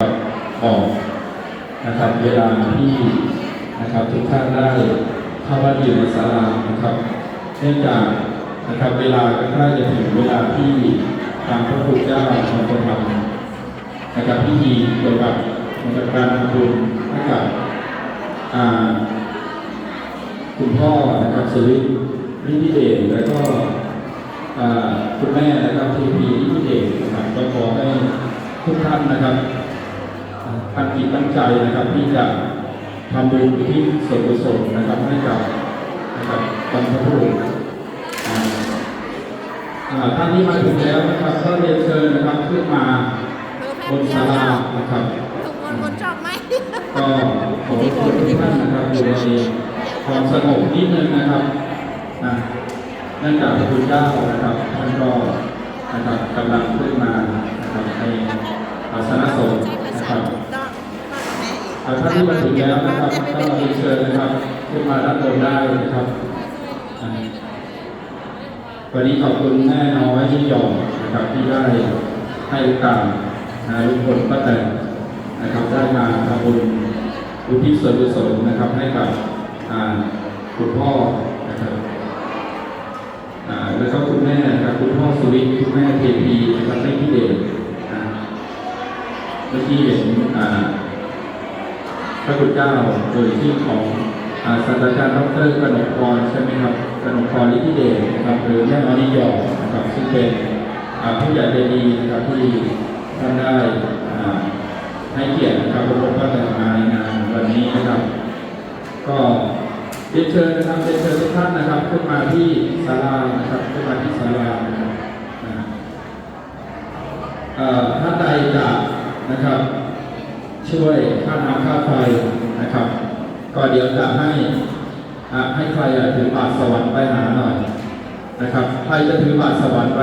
ออกนะครับเวลาที่นะครับทุกท่านได้เข้ามาอยู่ในศาลานะครับเนื่องจากนะครับเวลาใกล้จะถึงเวลาที่ทางพระพุทธเจ้าทรงกระทำนะครับพิธีเกี่ยวกับนะครับการทำบุญให้กับคุณพ่อนะครับสุรินทร์นิติเดชแล้วก็คุณแม่นะครับทีพีนิติเดชนะครับก็ขอให้ทุกท่านนะครับ ตั้งจิตตั้งใจนะครับ ที่จะทำบุญที่ส่วนกุศลนะครับให้กับนะครับบรรพบุรุษอ่าอ่าท่านที่มาถึงแล้วนะครับก็เรียนเชิญนะครับขึ้นมาบนศาลานะครับทุกคนคนชอบไหมก็ขอให้ทุกท่านนะครับอยู่ในความสงบนิดนึงนะครับนะเนื่องจากพระคุณเจ้านะครับท่านก็นะครับกำลังขึ้นมานะครับในอาสนะสงฆ์ใช้ภานะษาครับ ถูกต้องแม่ อ่า ท่านที่มาถึงแล้วนะครับก็เรียนเชิญนะครับขึ้นมาด้านบนได้นะครับอ่าวันนี้ขอบคุณแม่น้อยที่ยอมนะครับที่ได้ให้โอกาสนะลุงพลป้าแตนนะครับได้มาทำบุญอุทิศส่วนกุศลนะครับให้กับคุณพ่อนะครับแล้วก็คุณแม่นะครับคุณพ่อสุวิทย์คุณแม่เทพีนะครับไม่ที่เด่นเมื่อกี้เห็นอ่า ระคุณเจ้าโดยที่ของศาสตราจารย์ดรกนกพรใช่ไหมครับกนกพรลิธิเดชนะครับหรือแม่อยนิยอนะครับซึ่งเป็นผู้ใหญ่ใจดีนะครับที่ท่านได้ให้เกียรตินะครับพบว่าแต่มาในงานวันนี้นะครับ ก็เรียนเชิญนะครับเรียนเชิญทุกท่านนะครับ ขึ้นมาที่ศาลานะครับขึ้นมาที่ศาลานะครับท่านใดจะนะครับ ช่วยค่าน้ำค่าไฟนะครับ ก็เดี๋ยวจะให้อะให้ใครอะถือบาทสวรรค์ไปหาหน่อยนะครับ ใครจะถือบาทสวรรค์ไป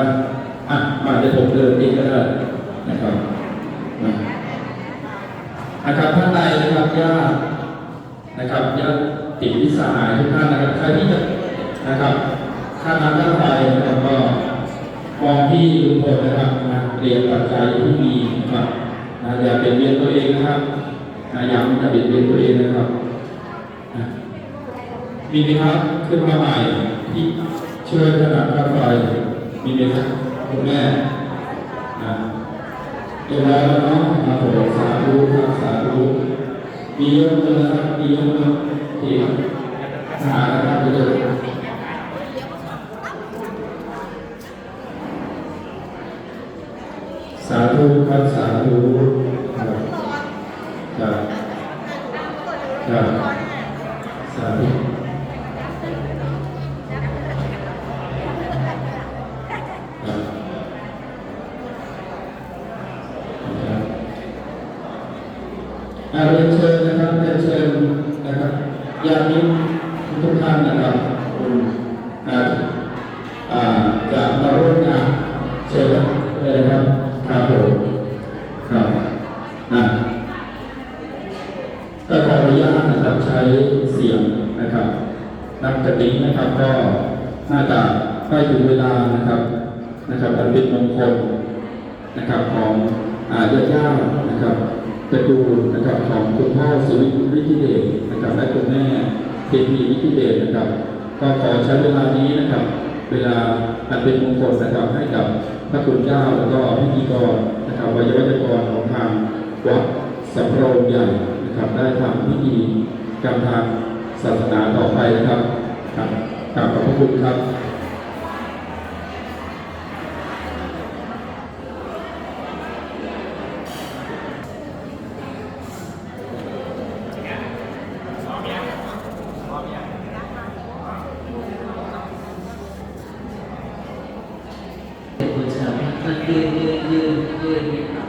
อะมาเดี๋ยวผมเดินเองก็ได้นะครับนะนะครับท่านใดนะครับญาตินะครับญาติวิสาหายทุกท่านนะครับใครที่จะนะครับค่าน้ำค่าไฟนะครับก็มองที่ลุงพลนะครับนะเรียนปัจจัยที่มีนะครับ อย่าเปลี่ยนเบียนตัวเองนะครับนะอย่าอย่าเปลี่ยนเบียนตัวเองนะครับมีไหมครับขึ้นมาใหม่ที่ช่วยค่าน้ำค่าไฟมีไหมครับคุณแม่เดี๋ยวแล้วเนาะมาโปรดสาธุครับสาธุมีเยอะเลยนะครับมีเยอะเลยที่หานะครับเยอะสาธุครับสาธุ เรียนเชิญนะครับเรียนเชิญนะครับญาติมิตรทุกท่านนะครับคุณอ่าอ่าจะมาร่วมงานเชิญเลยครับครับผมครับนะก็ขออนุญาตนะครับใช้เสียงนะครับนับจากนี้นะครับก็น่าจะใกล้ถึงเวลานะครับนะครับอันเป็นมงคลนะครับของอาญาญาตินะครับ ระกูลนะครับของคุณพ่อสุวิทย์ฤทธิเดชนะครับและคุณแม่เทพีฤทธิเดชนะครับก็ขอใช้เวลานี้นะครับ เวลาอันเป็นมงคลนะครับให้กับพระคุณเจ้าแล้วก็พิธีกรนะครับวิยวัจกรของทางวัดสำโรงใหญ่นะครับ ได้ทำพิธีกรรมทางศาสนาต่อไปนะครับครับกราบขอบพระคุณครับ dương dương dương dương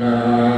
No.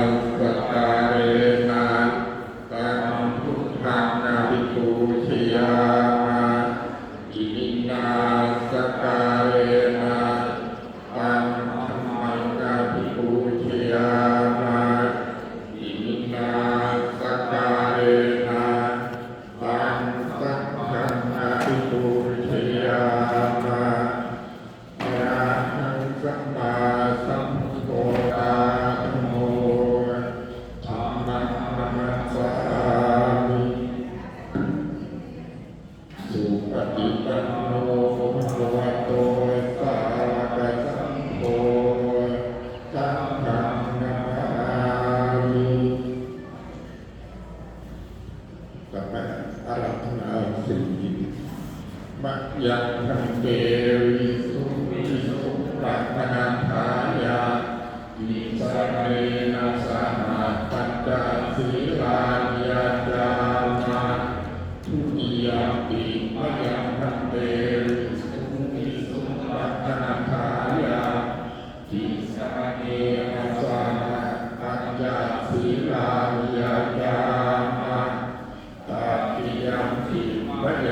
มักยังคันเตวิสุวิสุปัตนาทายาอิสัะเรนะสหปัตาสิลายาจามาทุติยมปิมักยังคันเตวิสุวิสุปัตนาทายาอิสัะเรนะสหปัญาสีลายาจามาตติยมปิมักย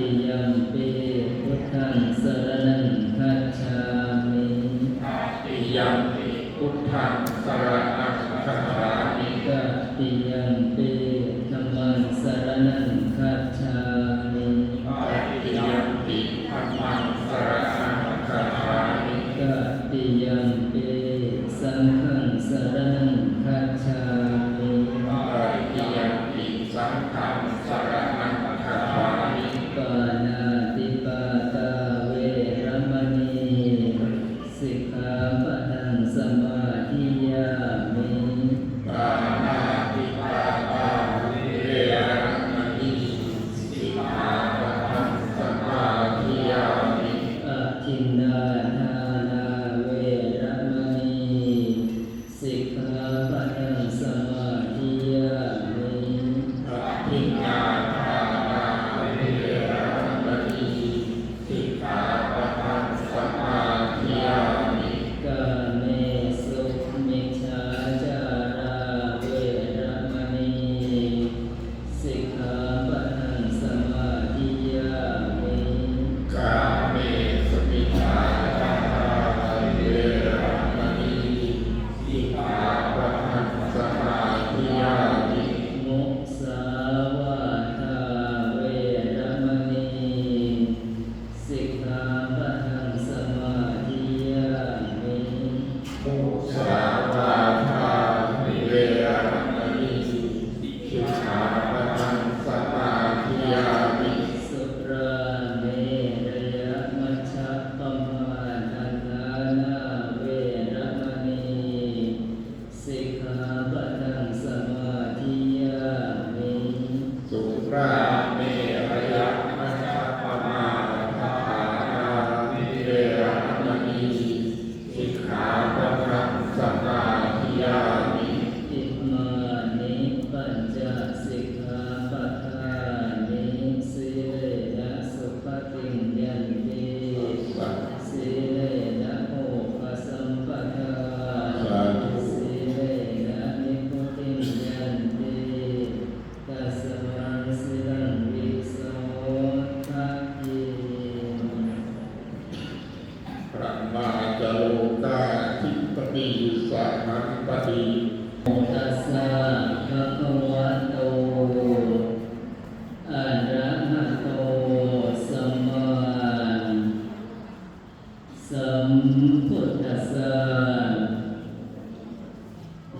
ติยัมปิพุทธังสรณัง ธิโมทัสสะภะคะวะโตอะระหะโตสัมมาสัมพุทธัสส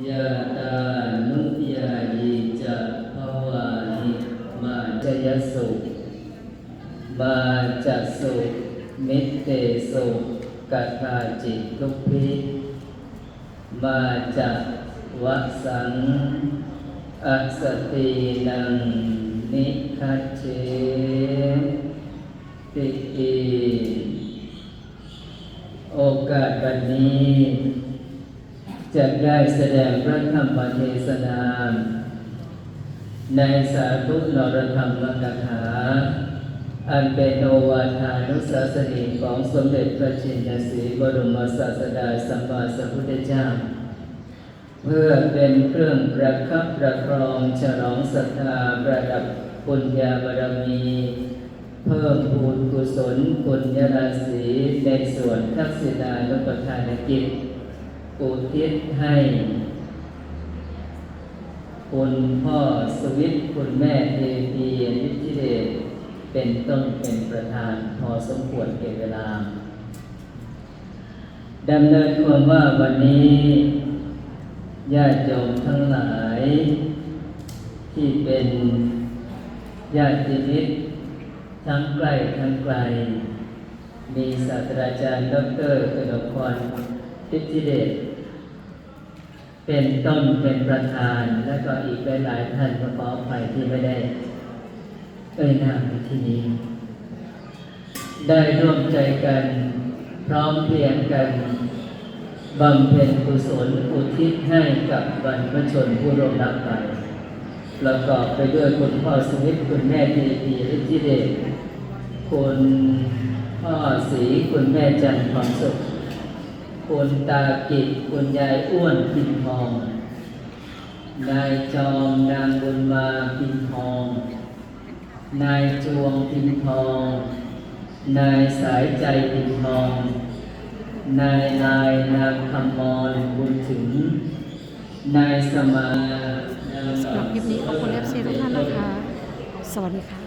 ยะตานุยายิจะภวาหิมาจยสุมาจสุมิเตสุกัตาจิตุพิ มาจัวสังอัสตินังนิคัจเชติอีโอกาสวันนี้จะได้แสดงพระธรรมเทศนา ในสาธุนรธรรมกถา อันเป็นโอวาทานุสาสนีของสมเด็จพระชินสีบรมศาสดาสัมมาสัมพุทธเจ้า เพื่อเป็นเครื่องประคับประครองฉลองศรัทธาประดับปุญญาบารมี เพิ่มพูนกุศลปุญญาราศีในส่วนทักษิณานุปทานกิจอุทิศให้คุณพ่อสวิตคุณแม่เทพีนิธิเดช เป็นต้นเป็นประธานพอสมควรเก็บเวลาดำเนินความว่าวันนี้ญาติโยมทั้งหลาย ที่เป็นญาติมิตรทั้งใกล้ทั้งไกล มีศาสตราจารย์ดรกนกพรทิพธิเดชเป็นต้นเป็นประธาน และก็อีกหลายๆท่านก็ขออภัยที่ไม่ได้ เอ่ยนามในที่นี้ ได้ร่วมใจกันพร้อมเพรียงกันบำเพ็ญกุศลอุทิศให้กับบรรพชนผู้ร่วมรับไปประกอบไปด้วยคุณพ่อสมิทคุณแม่ทีพีฤทธิเดชคุณพ่อศรีคุณแม่จันทร์ความสุข คุณตากิจคุณยายอ้วนพินทอง นายจอมนางบุญมาพินทอง นายจวงพินทอง นายสายใจพินทอง นายนายนางคำมรบุญถึง นายสมาสำหรับคลิปนี้ขอบคุณเอฟซีทุกท่านนะคะ สวัสดีค่ะ